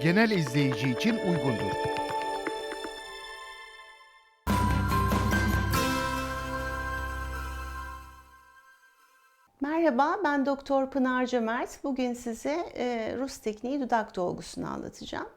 genel izleyici için uygundur. Merhaba, ben Doktor Pınar Cömert. Bugün size e, Rus tekniği dudak dolgusunu anlatacağım.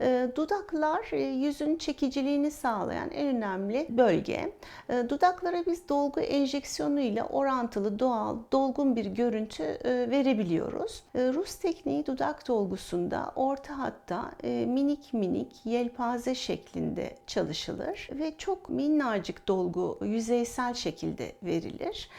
E, Dudaklar e, yüzün çekiciliğini sağlayan en önemli bölge. E, Dudaklara biz dolgu enjeksiyonu ile orantılı doğal, dolgun bir görüntü e, verebiliyoruz. E, Rus tekniği dudak dolgusunda orta hatta e, minik minik yelpaze şeklinde çalışılır ve çok minnacık dolgu yüzeysel şekilde verilir.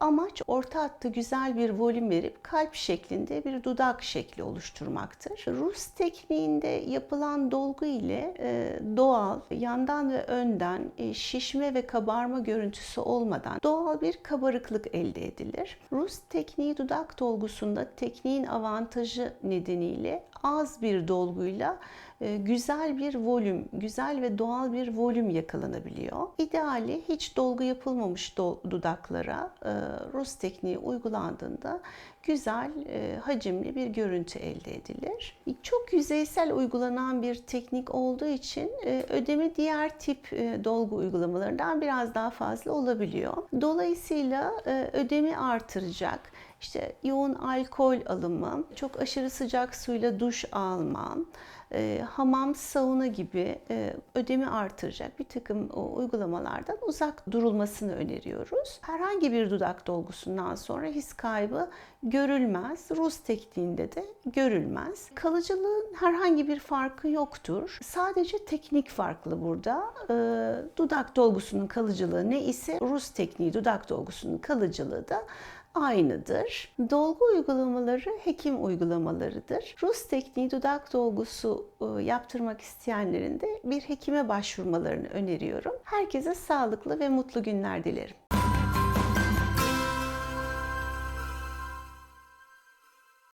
Amaç orta hatta güzel bir volüm verip kalp şeklinde bir dudak şekli oluşturmaktır. Rus tekniğinde yapılan dolgu ile e, doğal yandan ve önden e, şişme ve kabarma görüntüsü olmadan doğal bir kabarıklık elde edilir. Rus tekniği dudak dolgusunda tekniğin avantajı nedeniyle az bir dolguyla e, güzel bir volüm, güzel ve doğal bir volüm yakalanabiliyor. İdeali hiç dolgu yapılmamış dudaklara Rus tekniği uygulandığında güzel, hacimli bir görüntü elde edilir. Çok yüzeysel uygulanan bir teknik olduğu için e, ödemi diğer tip e, dolgu uygulamalarından biraz daha fazla olabiliyor. Dolayısıyla e, ödemi artıracak, işte yoğun alkol alımı, çok aşırı sıcak suyla duş alma, e, hamam, sauna gibi e, ödemi artıracak bir takım o, uygulamalardan uzak durulmasını öneriyoruz. Herhangi bir dudak dolgusundan sonra his kaybı görülmez. Rus tekniğinde de görülmez. Kalıcılığın herhangi bir farkı yoktur. Sadece teknik farklı burada. E, dudak dolgusunun kalıcılığı ne ise Rus tekniği dudak dolgusunun kalıcılığı da aynıdır. Dolgu uygulamaları hekim uygulamalarıdır. Rus tekniği dudak dolgusu e, yaptırmak isteyenlerin de bir hekime başvurmalarını öneriyorum. Herkese sağlıklı ve mutlu günler dilerim.